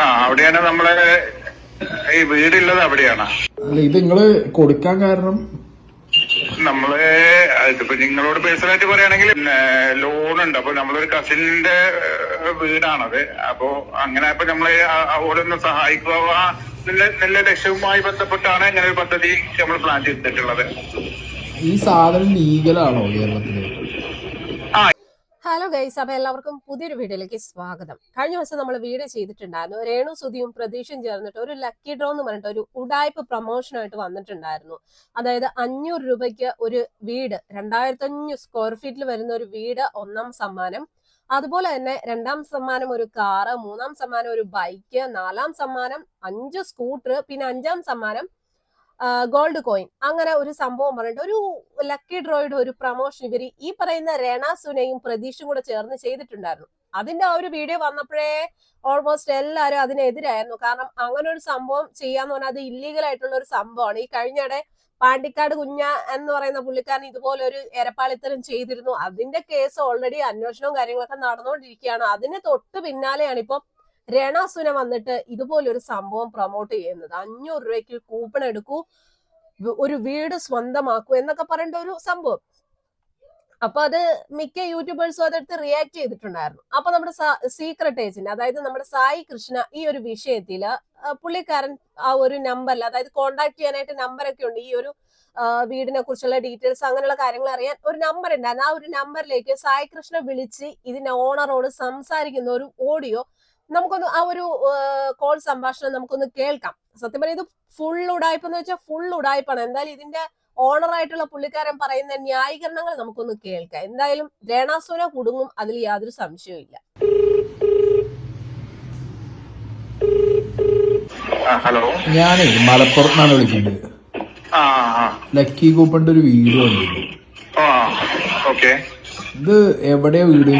ആ അവിടെയാണ് നമ്മളെ ഈ വീടുള്ളത് അവിടെയാണ്. അല്ല ഇത് നിങ്ങൾ കൊടുക്കാൻ കാരണം? നമ്മൾ ഇതിപ്പോ നിങ്ങളോട് പേഴ്സണലായിട്ട് പറയുകയാണെങ്കിൽ ലോൺ ഉണ്ട് അപ്പൊ നമ്മളൊരു കസിന്റെ വീടാണത്. അപ്പോ അങ്ങനെ ഇപ്പൊ നമ്മളെ ഓരോന്ന് സഹായിക്കുക. നല്ല നല്ല ലക്ഷ്യവുമായി ബന്ധപ്പെട്ടാണ് ഇങ്ങനെ ഒരു പദ്ധതി നമ്മൾ പ്ലാൻ ചെയ്തിട്ടുള്ളത്. ഈ സാധനം ലീഗലാണോ കേരളത്തിൽ? ഹലോ ഗൈസ് അപ്പൊ എല്ലാവർക്കും പുതിയൊരു വീഡിയോയിലേക്ക് സ്വാഗതം. കഴിഞ്ഞ ദിവസം നമ്മൾ വീഡിയോ ചെയ്തിട്ടുണ്ടായിരുന്നു. രേണു സുധിയും പ്രതീക്ഷയും ചേർന്നിട്ട് ഒരു ലക്കി ഡ്രോ എന്ന് പറഞ്ഞിട്ട് ഒരു ഉടായ്പ പ്രൊമോഷനായിട്ട് വന്നിട്ടുണ്ടായിരുന്നു. അതായത് അഞ്ഞൂറ് രൂപയ്ക്ക് ഒരു വീട് രണ്ടായിരത്തി അഞ്ഞൂറ് സ്ക്വയർ ഫീറ്റിൽ വരുന്ന ഒരു വീട് ഒന്നാം സമ്മാനം. അതുപോലെ തന്നെ രണ്ടാം സമ്മാനം ഒരു കാറ് മൂന്നാം സമ്മാനം ഒരു ബൈക്ക് നാലാം സമ്മാനം അഞ്ച് സ്കൂട്ടർ പിന്നെ അഞ്ചാം സമ്മാനം ഗോൾഡ് കോയിൻ അങ്ങനെ ഒരു സംഭവം പറഞ്ഞിട്ട് ഒരു ലക്കി ഡ്രോയുടെ ഒരു പ്രൊമോഷൻ ഇവർ ഈ പറയുന്ന രേണ സുനയും പ്രതീഷും കൂടെ ചേർന്ന് ചെയ്തിട്ടുണ്ടായിരുന്നു. അതിന്റെ ആ ഒരു വീഡിയോ വന്നപ്പോഴേ ഓൾമോസ്റ്റ് എല്ലാവരും അതിനെതിരായിരുന്നു. കാരണം അങ്ങനെ ഒരു സംഭവം ചെയ്യാന്ന് പറഞ്ഞാൽ അത് ഇല്ലീഗൽ ആയിട്ടുള്ള ഒരു സംഭവമാണ്. ഈ കഴിഞ്ഞടെ പാണ്ടിക്കാട് കുഞ്ഞ എന്ന് പറയുന്ന പുള്ളിക്കാരൻ ഇതുപോലെ ഒരു എരപ്പാളിത്തരം ചെയ്തിരുന്നു. അതിന്റെ കേസ് ഓൾറെഡി അന്വേഷണവും കാര്യങ്ങളൊക്കെ നടന്നുകൊണ്ടിരിക്കുകയാണ്. അതിന് തൊട്ട് പിന്നാലെയാണ് ഇപ്പം രണാസുന വന്നിട്ട് ഇതുപോലൊരു സംഭവം പ്രൊമോട്ട് ചെയ്യുന്നത്. അഞ്ഞൂറ് രൂപയ്ക്ക് കൂപ്പൺ എടുക്കൂ ഒരു വീട് സ്വന്തമാക്കൂ എന്നൊക്കെ പറയേണ്ട ഒരു സംഭവം. അപ്പൊ അത് മിക്ക യൂട്യൂബേഴ്സും അതെടുത്ത് റിയാക്ട് ചെയ്തിട്ടുണ്ടായിരുന്നു. അപ്പൊ നമ്മുടെ സീക്രട്ട് ഏജന്റ് അതായത് നമ്മുടെ സായി കൃഷ്ണ ഈ ഒരു വിഷയത്തിൽ പുള്ളിക്കാരൻ ആ ഒരു നമ്പറിൽ അതായത് കോണ്ടാക്ട് ചെയ്യാനായിട്ട് നമ്പറൊക്കെ ഉണ്ട്. ഈ ഒരു വീടിനെ കുറിച്ചുള്ള ഡീറ്റെയിൽസ് അങ്ങനെയുള്ള കാര്യങ്ങൾ അറിയാൻ ഒരു നമ്പർ ഉണ്ടായിരുന്നു. ആ ഒരു നമ്പറിലേക്ക് സായി കൃഷ്ണ വിളിച്ച് ഇതിന്റെ ഓണറോട് സംസാരിക്കുന്ന ഒരു ഓഡിയോ നമുക്കൊന്ന് ആ ഒരു കോൾ സംഭാഷണം നമുക്കൊന്ന് കേൾക്കാം. സത്യം പറഞ്ഞാൽ ഇത് ഫുൾ ഉടായ്പ എന്ന് വെച്ചാൽ ഫുൾ ഉടായ്പാണ്. എന്തായാലും ഇതിന്റെ ഓണർ ആയിട്ടുള്ള പുള്ളിക്കാരൻ പറയുന്ന ന്യായീകരണങ്ങൾ നമുക്കൊന്ന് കേൾക്കാം. എന്തായാലും രേണാസുര കുടുങ്ങും അതിൽ യാതൊരു സംശയവും ഹലോ. ഞാനേ മലപ്പുറത്ത് നിന്നാണ് വിളിക്കുന്നത് ലക്കി കൂപ്പന്റെ ഒരു വീഡിയോ ഉണ്ട് ആ ഓക്കെ. ഇത് എവിടെയാ വീട്?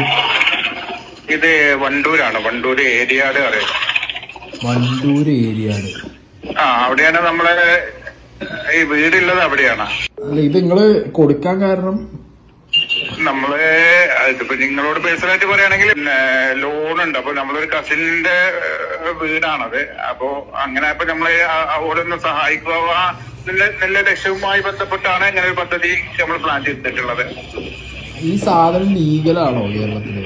ഇത് വണ്ടൂരാണ്. വണ്ടൂര് ഏരിയാട് അറിയാം വണ്ടൂര് ഏരിയാട്. ആ അവിടെയാണ് നമ്മളെ ഈ വീടുള്ളത് അവിടെയാണ്. അല്ല ഇത് നിങ്ങൾ കൊടുക്കാൻ കാരണം? നമ്മൾ ഇതിപ്പോ നിങ്ങളോട് പേഴ്സണലായിട്ട് പറയുകയാണെങ്കിൽ ലോൺ ഉണ്ട് അപ്പൊ നമ്മളൊരു കസിന്റെ വീടാണത്. അപ്പോ അങ്ങനെ ഇപ്പൊ നമ്മളെ ഓരോന്ന് സഹായിക്കുക നല്ല നല്ല ലക്ഷ്യവുമായി ബന്ധപ്പെട്ടാണ് ഇങ്ങനെ ഒരു പദ്ധതി നമ്മൾ പ്ലാൻ ചെയ്തിട്ടുള്ളത്. ഈ സാധനം ലീഗലാണോ കേരളത്തിൽ?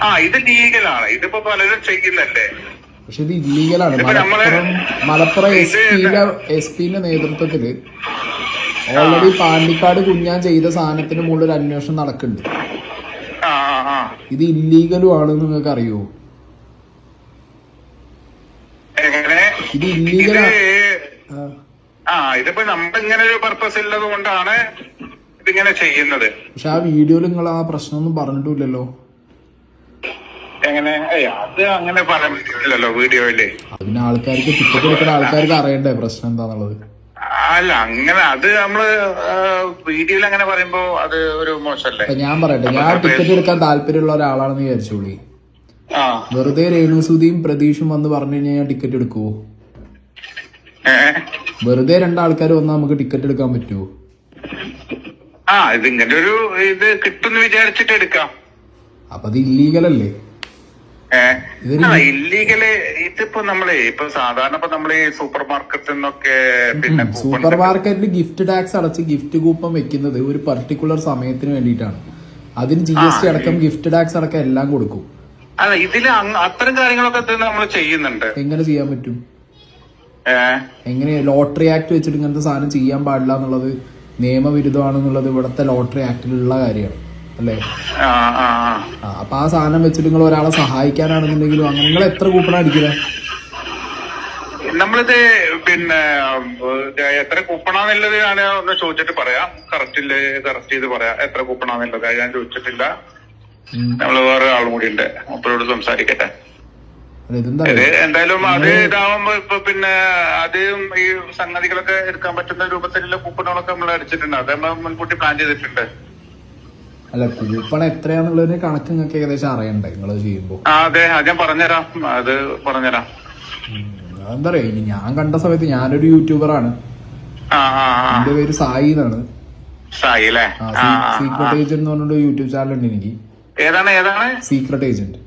ആ ഇത് ലീഗലാണ്. ഇതിപ്പോ പലരും ചെയ്യുന്നല്ലേ? പക്ഷെ ഇത് ഇല്ലീഗലാണ്. മലപ്പുറം മലപ്പുറം എസ് പിന്റെ എസ് പിന്റെ നേതൃത്വത്തിൽ ഓൾറെഡി പാണ്ടിക്കാട് കുഞ്ഞാൻ ചെയ്ത സാധനത്തിന് മുകളിൽ ഒരു അന്വേഷണം നടക്കുന്നുണ്ട്. ഇത് ഇല്ലീഗലും ആണെന്ന് നിങ്ങൾക്ക് അറിയോ? ഇത് ഇല്ലീഗലാണ് ഇല്ലീഗലാ ആ. നമ്മളിങ്ങനെ ഒരു പർപ്പസ് ഉള്ളത് കൊണ്ടാണ് ഇതിങ്ങനെ ചെയ്യുന്നത്. പക്ഷെ ആ വീഡിയോയിൽ നിങ്ങൾ ആ പ്രശ്നമൊന്നും പറഞ്ഞിട്ടില്ലല്ലോ എങ്ങനെ അത് അങ്ങനെ പറയുന്നില്ലല്ലോ വീഡിയോയിൽ. അതിന് ആൾക്കാർക്ക് ടിക്കറ്റ് എടുക്കുന്ന ആൾക്കാർക്ക് അറിയണ്ടേ പ്രശ്നം എന്താന്നുള്ളത്? അല്ല അങ്ങനെ അത് നമ്മൾ വീഡിയോയിൽ അങ്ങനെ പറയുമ്പോ അത് ഒരു മോശമല്ലേ? ഞാൻ പറയട്ടെ ഞാൻ ടിക്കറ്റ് എടുക്കാൻ താല്പര്യമുള്ള ഒരാളാണെന്ന് വിചാരിച്ചോളി വെറുതെ രേണുസുതിയും പ്രതീഷും വന്ന് പറഞ്ഞു കഴിഞ്ഞാൽ ഞാൻ ടിക്കറ്റ് എടുക്കുവോ? വെറുതെ രണ്ടാൾക്കാർ വന്നാ നമുക്ക് ടിക്കറ്റ് എടുക്കാൻ പറ്റുമോ ആ ഇത് ഇങ്ങനെ ഒരു ഇത് കിട്ടുമെന്ന് വിചാരിച്ചിട്ട് എടുക്കാം. അപ്പൊ അത് ഇല്ലീഗൽ അല്ലേ? ഇല്ലീഗൽ ഇതിപ്പോ നമ്മൾ ഇപ്പൊ സാധാരണ ഇപ്പൊ നമ്മൾ സൂപ്പർ മാർക്കറ്റിൽ നിന്നൊക്കെ പിന്നെ സൂപ്പർ മാർക്കറ്റിൽ ഗിഫ്റ്റ് ടാക്സ് അടച്ച് ഗിഫ്റ്റ് കൂപ്പൺ വെക്കുന്നത് ഒരു പർട്ടിക്കുലർ സമയത്തിന് വേണ്ടിയിട്ടാണ്. അതിന് ജി എസ് ടി അടക്കം ഗിഫ്റ്റ് ടാക്സ് അടക്കം എല്ലാം കൊടുക്കും. അല്ല ഇതിൽ അത്തരം കാര്യങ്ങളൊക്കെ നമ്മൾ ചെയ്യുന്നുണ്ട്. എങ്ങനെ ചെയ്യാൻ പറ്റും? എങ്ങനെ ലോട്ടറി ആക്ട് വെച്ചിട്ട് ഇങ്ങനത്തെ സാധനം ചെയ്യാൻ പാടില്ല എന്നുള്ളത് നിയമവിരുദ്ധമാണെന്നുള്ളത് ഇവിടുത്തെ ലോട്ടറി ആക്ടിലുള്ള കാര്യമാണ്. അല്ലേ? അപ്പൊ ആ സാധനം വെച്ചിട്ട് നിങ്ങൾ ഒരാളെ സഹായിക്കാനാണെന്നുണ്ടെങ്കിലും അങ്ങനെ നിങ്ങൾ എത്ര കൂപ്പൺ അടിക്കുന്നത് നമ്മളിത് പിന്നെ എത്ര കൂപ്പണാന്നുള്ളത് ഞാൻ ഒന്ന് ചോദിച്ചിട്ട് പറയാം. കറക്റ്റിൽ കറക്റ്റ് ചെയ്ത് പറയാം. എത്ര കൂപ്പണാന്നുള്ളത് ഞാൻ ചോദിച്ചിട്ടില്ല. നമ്മൾ വേറെ ആളും കൂടി ഉണ്ട്. അപ്പോഴോട് സംസാരിക്കട്ടെ. എന്തായാലും അത് ഇതാവുമ്പോ ഇപ്പൊ പിന്നെ അത് ഈ സംഗതികളൊക്കെ എടുക്കാൻ പറ്റുന്ന രൂപത്തിലുള്ള കൂപ്പണുകളൊക്കെ നമ്മൾ അടിച്ചിട്ടുണ്ട്. അത് നമ്മൾ മുൻകൂട്ടി പ്ലാൻ ചെയ്തിട്ടുണ്ട്. അല്ല കൂപ്പൺ എത്രയാന്നുള്ളതിന് കണക്ക് നിങ്ങൾക്ക് ഏകദേശം അറിയണ്ടേ? നിങ്ങൾ ചെയ്യുമ്പോ. അതെ അത് ഞാൻ പറഞ്ഞുതരാം. അത് പറഞ്ഞുതരാം. എന്താ പറയാ ഇനി ഞാൻ കണ്ട സമയത്ത് ഞാനൊരു യൂട്യൂബറാണ്. എന്റെ പേര് സായി എന്നാണ്. സായി അല്ലേ? സീക്രട്ട് ഏജന്റ് എന്ന് പറഞ്ഞിട്ട് യൂട്യൂബ് ചാനൽ ഉണ്ട് എനിക്ക്. ഏതാണ് ഏതാണ്? Secret agent.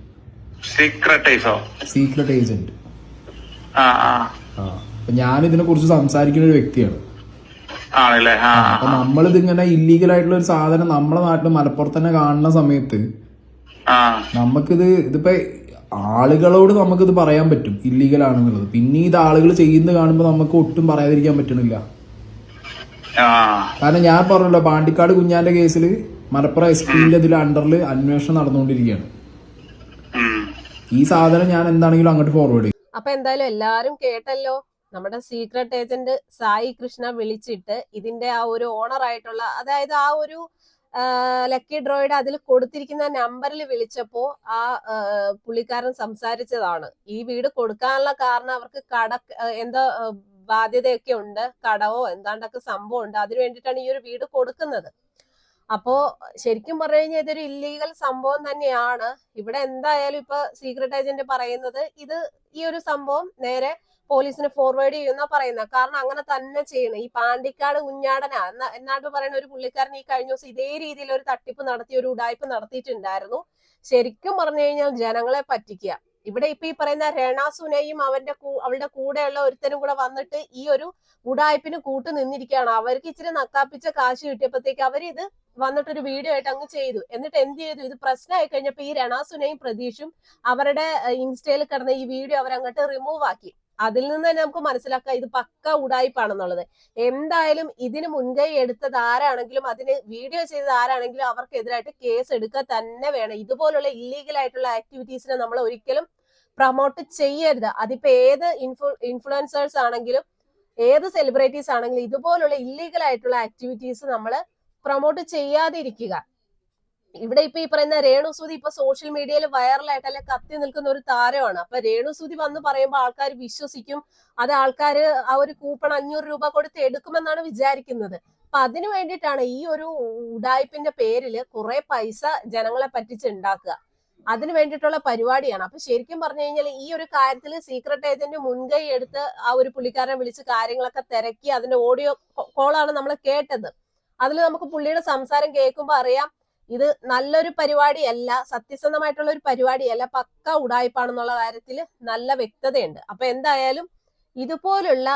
Secret agent. ഞാൻ ഇതിനെ കുറിച്ച് സംസാരിക്കുന്ന ഒരു വ്യക്തിയാണ്. അപ്പൊ നമ്മളിത് ഇങ്ങനെ ഇല്ലീഗൽ ആയിട്ടുള്ള ഒരു സാധനം നമ്മളെ നാട്ടിൽ മലപ്പുറത്ത് തന്നെ കാണുന്ന സമയത്ത് ആ. നമുക്കിത് ഇതിപ്പോ ആളുകളോട് നമുക്കിത് പറയാൻ പറ്റും ഇല്ലീഗൽ ആണെന്നുള്ളത്. പിന്നെ ഇത് ആളുകൾ ചെയ്യുന്നത് കാണുമ്പോൾ നമുക്ക് ഒട്ടും പറയാതിരിക്കാൻ പറ്റണില്ല. ആ. കാരണം ഞാൻ പറഞ്ഞല്ലോ പാണ്ടിക്കാട് കുഞ്ഞാന്റെ കേസിൽ മലപ്പുറം എസ് പിന്റെ ഇതിൽ അണ്ടറിൽ അന്വേഷണം നടന്നുകൊണ്ടിരിക്കുകയാണ്. ഈ സാധനം ഞാൻ എന്താണെങ്കിലും അങ്ങോട്ട് ഫോർവേഡ് ചെയ്യും. അപ്പൊ എന്തായാലും എല്ലാരും കേട്ടല്ലോ. നമ്മുടെ സീക്രട്ട് ഏജന്റ് സായി കൃഷ്ണ വിളിച്ചിട്ട് ഇതിന്റെ ആ ഒരു ഓണർ ആയിട്ടുള്ള അതായത് ആ ഒരു ലക്കി ഡ്രോയിഡ് അതിൽ കൊടുത്തിരിക്കുന്ന നമ്പറിൽ വിളിച്ചപ്പോ ആ പുള്ളിക്കാരൻ സംസാരിച്ചതാണ്. ഈ വീട് കൊടുക്കാനുള്ള കാരണം അവർക്ക് കട എന്താ ബാധ്യതയൊക്കെ ഉണ്ട് കടവോ എന്താണ്ടൊക്കെ സംഭവം ഉണ്ട്. അതിനു വേണ്ടിയിട്ടാണ് ഈ ഒരു വീട് കൊടുക്കുന്നത്. അപ്പോ ശരിക്കും പറഞ്ഞു കഴിഞ്ഞാൽ ഇതൊരു ഇല്ലീഗൽ സംഭവം തന്നെയാണ്. ഇവിടെ എന്തായാലും ഇപ്പൊ സീക്രട്ട് ഏജന്റ് പറയുന്നത് ഇത് ഈ ഒരു സംഭവം നേരെ പോലീസിന് ഫോർവേഡ് ചെയ്യുന്ന പറയുന്നത് കാരണം അങ്ങനെ തന്നെ ചെയ്യണം. ഈ പാണ്ടിക്കാട് കുഞ്ഞാടന എന്ന എന്നാണ്ട് പറയുന്ന ഒരു പുള്ളിക്കാരൻ ഈ കഴിഞ്ഞ ദിവസം ഇതേ രീതിയിൽ ഒരു തട്ടിപ്പ് നടത്തി ഒരു ഉടായ്പ നടത്തിയിട്ടുണ്ടായിരുന്നു. ശരിക്കും പറഞ്ഞു കഴിഞ്ഞാൽ ജനങ്ങളെ പറ്റിക്കുക. ഇവിടെ ഇപ്പൊ ഈ പറയുന്ന രണാസുനയും അവന്റെ അവളുടെ കൂടെയുള്ള ഒരുത്തനും കൂടെ വന്നിട്ട് ഈ ഒരു ഉടായ്പിന് കൂട്ടു നിന്നിരിക്കുകയാണ് അവർക്ക് ഇച്ചിരി നക്കാപ്പിച്ച കാശ് കിട്ടിയപ്പോഴത്തേക്ക് അവരിത് വന്നിട്ടൊരു വീഡിയോ ആയിട്ട് അങ്ങ് ചെയ്തു. എന്നിട്ട് എന്ത് ചെയ്തു? ഇത് പ്രശ്നമായി കഴിഞ്ഞപ്പോ ഈ രണാസുനയും പ്രതീഷും അവരുടെ ഇൻസ്റ്റയിൽ കിടന്ന ഈ വീഡിയോ അവരങ്ങോട്ട് റിമൂവ് ആക്കി. അതിൽ നിന്ന് തന്നെ നമുക്ക് മനസ്സിലാക്കാം ഇത് പക്ക ഉടായ്പാണെന്നുള്ളത് എന്തായാലും ഇതിന് മുൻകൈ എടുത്തത് ആരാണെങ്കിലും അതിന് വീഡിയോ ചെയ്തത് ആരാണെങ്കിലും അവർക്കെതിരായിട്ട് കേസ് എടുക്കുക തന്നെ വേണം. ഇതുപോലുള്ള ഇല്ലീഗൽ ആയിട്ടുള്ള ആക്ടിവിറ്റീസിനെ നമ്മൾ ഒരിക്കലും പ്രൊമോട്ട് ചെയ്യരുത്. അതിപ്പോ ഏത് ഇൻഫ്ലു ഇൻഫ്ലുവൻസേഴ്സ് ആണെങ്കിലും ഏത് സെലിബ്രിറ്റീസ് ആണെങ്കിലും ഇതുപോലുള്ള ഇല്ലീഗൽ ആയിട്ടുള്ള ആക്ടിവിറ്റീസ് നമ്മൾ പ്രൊമോട്ട് ചെയ്യാതിരിക്കുക. ഇവിടെ ഇപ്പൊ ഈ പറയുന്ന രേണുസൂതി ഇപ്പൊ സോഷ്യൽ മീഡിയയിൽ വൈറലായിട്ട് അല്ലെ കത്തി നിൽക്കുന്ന ഒരു താരമാണ്. അപ്പൊ രേണുസൂതി വന്ന് പറയുമ്പോൾ ആൾക്കാർ വിശ്വസിക്കും. അത് ആൾക്കാർ ആ ഒരു കൂപ്പൺ അഞ്ഞൂറ് രൂപ കൊടുത്ത് എടുക്കുമെന്നാണ് വിചാരിക്കുന്നത്. അപ്പൊ അതിനു വേണ്ടിയിട്ടാണ് ഈ ഒരു ഉടായ്പിന്റെ പേരിൽ കുറെ പൈസ ജനങ്ങളെ പറ്റിച്ചുണ്ടാക്കുക അതിന് വേണ്ടിയിട്ടുള്ള പരിപാടിയാണ്. അപ്പൊ ശരിക്കും പറഞ്ഞു കഴിഞ്ഞാൽ ഈ ഒരു കാര്യത്തിൽ സീക്രട്ട് ഏജന്റ് മുൻകൈ എടുത്ത് ആ ഒരു പുള്ളിക്കാരനെ വിളിച്ച് കാര്യങ്ങളൊക്കെ തിരക്കി അതിന്റെ ഓഡിയോ കോളാണ് നമ്മൾ കേട്ടത്. അതിൽ നമുക്ക് പുള്ളിയുടെ സംസാരം കേൾക്കുമ്പോൾ അറിയാം ഇത് നല്ലൊരു പരിപാടിയല്ല സത്യസന്ധമായിട്ടുള്ള ഒരു പരിപാടിയല്ല പക്ക ഉടായ്പാണെന്നുള്ള കാര്യത്തിൽ നല്ല വ്യക്തതയുണ്ട്. അപ്പൊ എന്തായാലും ഇതുപോലുള്ള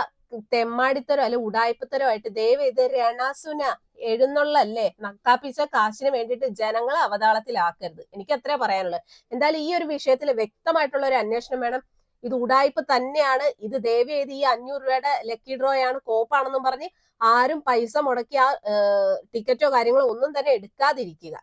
തെമ്മാടിത്തരോ അല്ലെ ഉടായ്പത്തരോ ആയിട്ട് ദയവ് ഇത് രണാസുന എഴുന്നള്ളല്ലേ നക്കാപ്പിച്ച കാശിന് വേണ്ടിയിട്ട് ജനങ്ങളെ അവതാളത്തിലാക്കരുത്. എനിക്ക് അത്രേ പറയാനുള്ളത് എന്തായാലും ഈ ഒരു വിഷയത്തിൽ വ്യക്തമായിട്ടുള്ള ഒരു അന്വേഷണം വേണം. ഇത് ഉടായ്പ തന്നെയാണ്. ഇത് ദയവ് ചെയ്ത് ഈ അഞ്ഞൂറ് രൂപയുടെ ലക്കി ഡ്രോ ആണ് കോപ്പാണെന്നും പറഞ്ഞ് ആരും പൈസ മുടക്കി ആ ടിക്കറ്റോ കാര്യങ്ങളോ ഒന്നും തന്നെ എടുക്കാതിരിക്കുക.